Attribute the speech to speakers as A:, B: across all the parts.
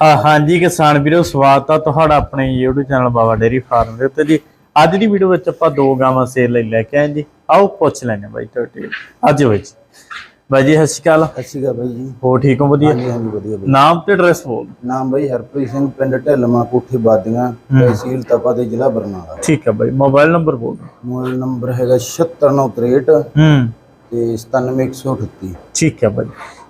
A: ਹਾਂਜੀ ਕਿਸਾਨ ਵੀਰੋ ਸਵਾਗਤ ਆ ਤੁਹਾਡਾ ਆਪਣੇ YouTube channel Baba dairy farm ਦੇ ਉੱਤੇ ਜੀ। ਅੱਜ ਦੀ ਵੀਡੀਓ ਵਿੱਚ ਆਪਾਂ ਦੋ ਗਾਵਾਂ ਸੇਲ ਲਈ ਲੈ ਕੇ ਆਏ ਜੀ। ਆਓ ਪੁੱਛ ਲੈਣੇ ਬਾਈ ਤੁਹਾਡੇ। ਅੱਜ ਜੀ। ਬਾਈ ਜੀ ਸਤਿ ਸ਼੍ਰੀ ਅਕਾਲ।
B: ਸਤਿ ਸ਼੍ਰੀ ਅਕਾਲ ਬਾਈ ਜੀ।
A: ਹੋ ਠੀਕ ਹੋ? ਵਧੀਆ।
B: ਹਾਂਜੀ ਹਾਂਜੀ ਵਧੀਆ ਬਾਈ।
A: ਨਾਮ ਤੇ ਐਡਰੈਸ ਬੋਲ
B: ਨਾਮ ਬਾਈ ਹਰਪ੍ਰੀਤ ਸਿੰਘ ਪਿੰਡ ਢਿੱਲਮਾ ਕੋਠੀ ਬਾਦੀਆਂ ਤਹਿਸੀਲ ਤਪਾ ਤੇ ਜ਼ਿਲ੍ਹਾ ਬਰਨਾਲਾ।
A: ਠੀਕ ਹੈ ਬਾਈ। ਮੋਬਾਈਲ ਨੰਬਰ ਬੋਲ
B: ਮੋਬਾਈਲ ਨੰਬਰ ਹੈਗਾ 76963
A: ਹੂੰ।
B: ਤੇ 97138
A: ਠੀਕ ਹੈ ਬਾਈ।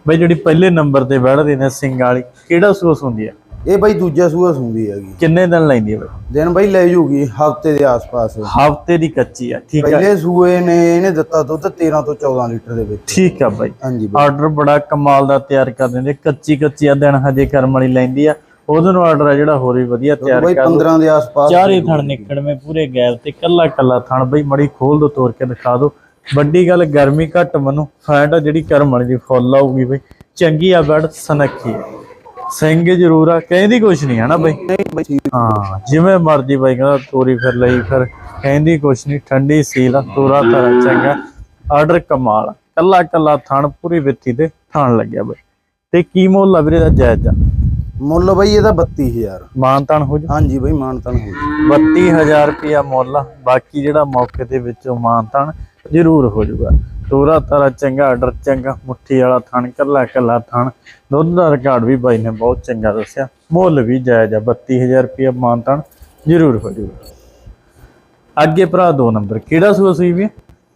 A: ਬਾਈ ਜਿਹੜੀ ਪਹਿਲੇ ਨੰਬਰ ਤੇ ਬੈਠਦੇ ਨੇ ਸਿੰਘ ਵਾਲੀ ਕਿਹੜਾ ਸੂਸ ਹੁੰਦੀ ਹੈ
B: ਇਹ ਬਾਈ ਦੂਜਾ ਸੂਆ ਸੁੰਦੀ ਹੈਗੀ
A: ਕਿੰਨੇ ਦਿਨ ਲੈਂਦੀ ਹੈ ਬਾਈ?
B: ਦਿਨ ਬਾਈ ਲੈ ਜੂਗੀ ਹਫ਼ਤੇ ਦੇ ਆਸ-ਪਾਸ।
A: ਹਫ਼ਤੇ ਦੀ ਕੱਚੀ ਆ ਠੀਕ ਹੈ
B: ਪਹਿਲੇ ਸੂਏ ਨੇ ਇਹਨੇ ਦਿੱਤਾ ਦੁੱਧ 13 ਤੋਂ 14 ਲੀਟਰ ਦੇ ਵਿੱਚ।
A: ਠੀਕ ਆ ਬਾਈ।
B: ਹਾਂਜੀ ਬਾਈ।
A: ਆਰਡਰ ਬੜਾ ਕਮਾਲ ਦਾ ਤਿਆਰ ਕਰ ਦਿੰਦੇ ਕੱਚੀ ਕੱਚੀ ਆ ਦਿਨ ਹਜੇ ਕਰਮ ਵਾਲੀ ਲੈਂਦੀ ਆ। ਉਹਦੇ ਨੂੰ ਆਰਡਰ ਆ ਜਿਹੜਾ ਹੋਰ ਵੀ ਵਧੀਆ ਤਿਆਰ
B: ਬਾਈ
A: ਕਰ ਦੋ।
B: 15 ਦੇ ਆਸ-ਪਾਸ
A: ਚਾਰੇ ਥਣ ਨਿਕੜਵੇਂ ਪੂਰੇ ਗੈਰ ਤੇ ਕੱਲਾ ਕੱਲਾ ਥਣ। ਬਈ ਮੜੀ ਖੋਲ ਦੋ ਤੋੜ ਕੇ ਦਿਖਾ ਦੋ। ਵੱਡੀ ਗੱਲ ਗਰਮੀ ਘੱਟ ਮਨੂੰ। ਫੈਟ ਜਿਹੜੀ ਕਰਮ ਵਾਲੀ ਦੀ ਫੁੱਲ ਆਊਗੀ ਬਈ। ਚੰਗੀ ਆ ਬੜ ਸਨੱਖੀ ਆ। ਸਿੰਘ ਜ਼ਰੂਰ ਆ ਕਹਿੰਦੀ ਕੁਛ ਨਹੀਂ ਹਨਾ ਬਈ। ਹਾਂ ਜਿਵੇਂ ਮਰਜ਼ੀ ਬਾਈ ਕਹਿੰਦਾ ਤੋਰੀ ਫਿਰ ਲਈ ਫਿਰ। ਕਹਿੰਦੀ ਕੁਛ ਨਹੀਂ ਠੰਡੀ ਸੀਲ ਆ ਤੋਰਾ ਤਰਾ ਚੰਗਾ। ਆਰਡਰ ਕਮਾਲ। ਕੱਲਾ ਕੱਲਾ ਥਣ ਪੂਰੀ ਵਿੱਥੀ ਤੇ ਥਣ ਲੱਗਿਆ ਬਈ। ਤੇ ਕੀ ਮੁੱਲ ਆ ਵੀਰੇ ਦਾ ਜਾਇਜ਼ ਆ?
B: ਮੁੱਲ ਬਾਈ ਇਹਦਾ 32000
A: ਮਾਨਤਾਨ ਹੋ ਜਾ?
B: ਹਾਂਜੀ ਬਾਈ ਮਾਨਤਨ ਹੋ ਜਾਊ।
A: 32000 ਰੁਪਿਆ ਮੁੱਲ ਬਾਕੀ ਜਿਹੜਾ ਮੌਕੇ ਦੇ ਵਿੱਚੋਂ ਮਾਨਤਾਨ ਜ਼ਰੂਰ ਹੋ ਜਾਊਗਾ। ਤੋਰਾ ਤਰਾ ਚੰਗਾ ਆਰਡਰ ਚੰਗਾ ਮੁੱਠੀ ਵਾਲਾ ਥਣ ਕੱਲਾ ਕੱਲਾ ਥਣ। ਦੁੱਧ ਦਾ ਰਿਕਾਰਡ ਵੀ ਬਾਈ ਨੇ ਬਹੁਤ ਚੰਗਾ ਦੱਸਿਆ। ਮੁੱਲ ਵੀ ਜਾਇਜ਼ ਆ 32000 ਰੁਪਿਆ ਮਾਨਤਾਨ ਜ਼ਰੂਰ ਹੋ ਜਾਊਗਾ। ਅੱਗੇ ਭਰਾ ਦੋ ਨੰਬਰ ਕਿਹੜਾ ਸੂਆ ਸੂਈ ਵੀ?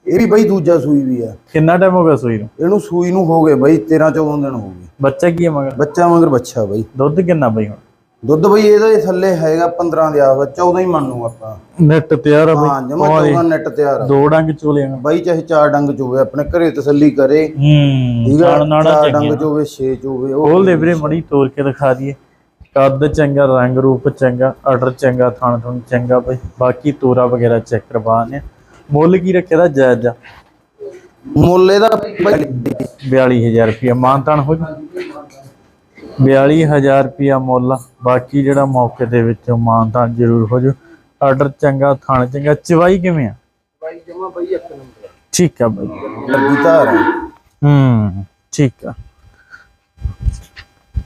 B: ਇਹ ਵੀ ਬਾਈ ਦੂਜਾ ਸੂਈ ਵੀ ਆ।
A: ਕਿੰਨਾ ਟਾਈਮ ਹੋ ਗਿਆ ਸੂਈ ਨੂੰ?
B: ਇਹਨੂੰ ਸੂਈ ਨੂੰ ਹੋ ਗਏ ਬਾਈ 13 14 ਦਿਨ ਹੋ ਗਏ।
A: ਬੱਚਾ ਕੀ ਹੈ ਮਗਰ?
B: ਬੱਚਾ ਮਗਰ ਬੱਚਾ ਬਾਈ।
A: ਦੁੱਧ ਕਿੰਨਾ ਬਈ ਹੁਣ?
B: ਦੁੱਧ ਬਈ ਇਹਦੇ ਥੱਲੇ ਹੈਗਾ 15 ਦੇ ਆਵਾ 14 ਹੀ ਮੰਨੂ ਆਪਾਂ।
A: ਨੈਟ ਤਿਆਰ ਆ
B: ਹਾਂ ਜਮਾ 14 ਨੈਟ ਤਿਆਰ ਆ।
A: ਦੋ ਡੰਗ ਚੋਲੇ
B: ਬਾਈ ਚਾਹੇ ਚਾਰ ਡੰਗ ਚੋਵੇ ਆਪਣੇ ਘਰੇ ਤਸੱਲੀ ਕਰੇ।
A: ਹੂੰ
B: ਆ?
A: ਨਾੜਾ
B: ਚਾਰ
A: ਚੰਗੀ
B: ਡੰਗ ਚੋਵੇ 6 ਚੋਵੇ ਉਹ
A: ਖੋਲ ਦੇ ਵੀਰੇ ਮੜੀ ਤੋੜ ਕੇ ਦਿਖਾ ਦਈਏ। ਕੱਦ ਚੰਗਾ ਰੰਗ ਰੂਪ ਚੰਗਾ ਆਰਡਰ ਚੰਗਾ ਥਣ ਥਣ ਚੰਗਾ ਬਈ। ਬਾਕੀ ਤੋਰਾ ਵਗੈਰਾ ਚੈੱਕ ਕਰਵਾਣੇ ਮੁੱਲ ਕੀ ਰੱਖਿਆ ਦਾ ਜਾਇਜ਼ ਆ?
B: ਮੁੱਲ ਇਹਦਾ ਬਾਈ
A: 42000 ਰੁਪਇਆ ਮਾਨਤਾਨ ਹੋ ਜਾ। 42000 ਰੁਪਇਆ ਮੁੱਲ। ਬਾਕੀ ਜਿਹੜਾ ਮੌਕੇ ਦੇ ਵਿੱਚੋਂ ਮਾਨਤਾਨ ਜ਼ਰੂਰ ਹੋ ਜਾ ਆਰਡਰ ਚੰਗਾ ਥਣ ਚੰਗਾ ਚਵਾਈ ਕਿਵੇਂ ਆ?
B: ਬਾਈ ਜਮਾ ਬਾਈ ਇੱਕ ਨੰਬਰ।
A: ਠੀਕ ਆ ਬਈ। ਹੂੰ ਠੀਕ ਆ।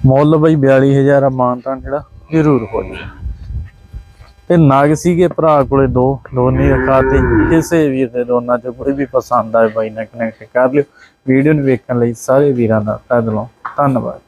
A: ਮੁੱਲ ਬਈ 42000 ਆ ਮਾਨਤਾਨ ਜਿਹੜਾ ਜ਼ਰੂਰ ਹੋ ਜਾ ਤੇ ਨਾਗ ਸੀਗੇ ਭਰਾ ਕੋਲੇ ਦੋ ਦੋਨੇ ਰਖਾਤੇ ਕਿਸੇ ਵੀਰ ਦੇ ਦੋਨਾਂ ਚੋਂ ਕੋਈ ਵੀ ਪਸੰਦ ਆਏ ਬਾਈ ਨਾਲ ਕਨੈਕਟ ਕਰ ਲਿਓ। ਵੀਡੀਓ ਨੂੰ ਵੇਖਣ ਲਈ ਸਾਰੇ ਵੀਰਾਂ ਦਾ ਤਹਿ ਦਿਲੋਂ ਧੰਨਵਾਦ।